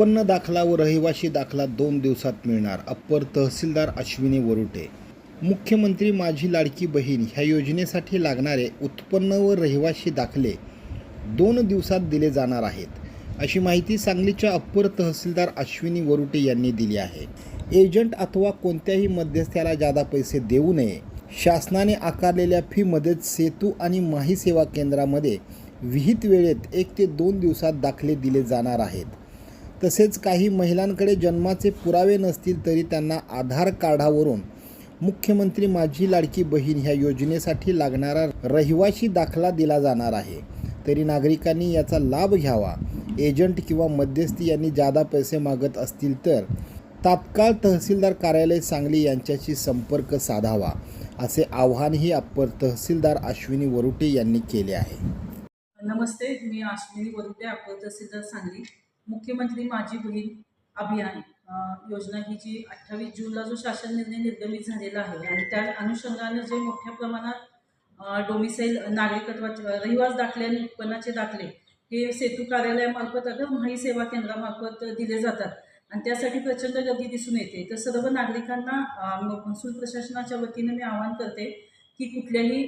उत्पन्न दाखला व रहिवाशी दाखला दोन दिवसात मिळणार अप्पर तहसीलदार अश्विनी वरुटे. मुख्यमंत्री माझी लाडकी बहीण ह्या योजनेसाठी लागणारे उत्पन्न व रहिवाशी दाखले दोन दिवसात दिले जाणार आहेत अशी माहिती सांगलीच्या अप्पर तहसीलदार अश्विनी वरुटे यांनी दिली आहे. एजंट अथवा कोणत्याही मध्यस्थ्याला जादा पैसे देऊ नये शासनाने आकारलेल्या फीमध्येच सेतू आणि माही सेवा केंद्रामध्ये विहित वेळेत एक ते दोन दिवसात दाखले दिले जाणार आहेत. तसेच काही महिलांकडे जन्माचे पुरावे नसतील तरी त्यांना आधार कार्डावरून मुख्यमंत्री माझी लाडकी बहीण ह्या योजनेसाठी लागणारा रहिवाशी दाखला दिला जाणार आहे. तरी नागरिकांनी याचा लाभ घ्यावा. एजंट किंवा मध्यस्थी यांनी जादा पैसे मागत असतील तर तात्काळ तहसीलदार कार्यालय सांगली यांच्याशी संपर्क साधावा असे आवाहनही अप्पर तहसीलदार अश्विनी वरुटे यांनी केले आहे. नमस्ते मी अश्विनी वरुटे अप्पर तहसीलदार सांगली. मुख्यमंत्री माझी बहीण अभियान योजना ही जी अठ्ठावीस जूनला जो शासन निर्णय निर्गमित झालेला आहे आणि त्या अनुषंगाने जे मोठ्या प्रमाणात डोमिसाईल नागरिकत्वाचे रहिवास दाखले आणि उत्पन्नाचे दाखले हे सेतू कार्यालयामार्फत अगं माही सेवा केंद्रामार्फत दिले जातात आणि त्यासाठी प्रचंड गर्दी दिसून येते. तर सर्व नागरिकांना महसूल प्रशासनाच्या वतीनं मी आवाहन करते की कुठल्याही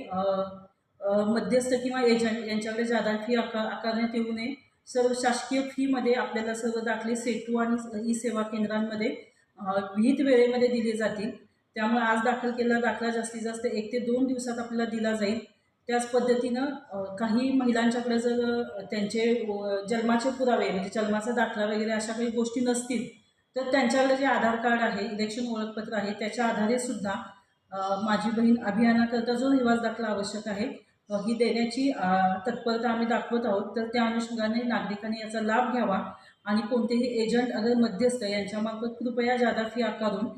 मध्यस्थ किंवा एजंट यांच्याकडे जादा फी आका आकारण्यात येऊ नये. सर्व शासकीय फीमध्ये आपल्याला सर्व दाखले सेतू आणि ई सेवा केंद्रांमध्ये विहित वेळेमध्ये दिले जातील. त्यामुळे आज दाखल केलेला दाखला जास्तीत जास्त एक ते दोन दिवसात आपल्याला दिला जाईल. त्याच पद्धतीनं काही महिलांच्याकडे जर त्यांचे जन्माचे पुरावे म्हणजे जन्माचा दाखला वगैरे अशा काही गोष्टी नसतील तर त्यांच्याकडे जे आधार कार्ड आहे इलेक्शन ओळखपत्र आहे त्याच्या आधारे सुद्धा माझी बहीण अभियानाकरता जो निवास दाखला आवश्यक आहे ही देण्याची तत्परता आम्ही दाखवत आहोत. तर त्या अनुषंगाने नागरिकांनी याचा लाभ घ्यावा आणि कोणतेही एजंट अगर मध्यस्थ यांच्यामार्फत कृपया जादा फी आकारून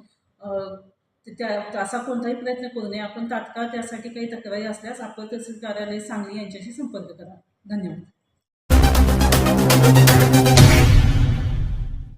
त्या असा कोणताही प्रयत्न करू नये. आपण तात्काळ त्यासाठी काही तक्रारी असल्यास आपण तहसील कार्यालय सांगली यांच्याशी संपर्क करा. धन्यवाद.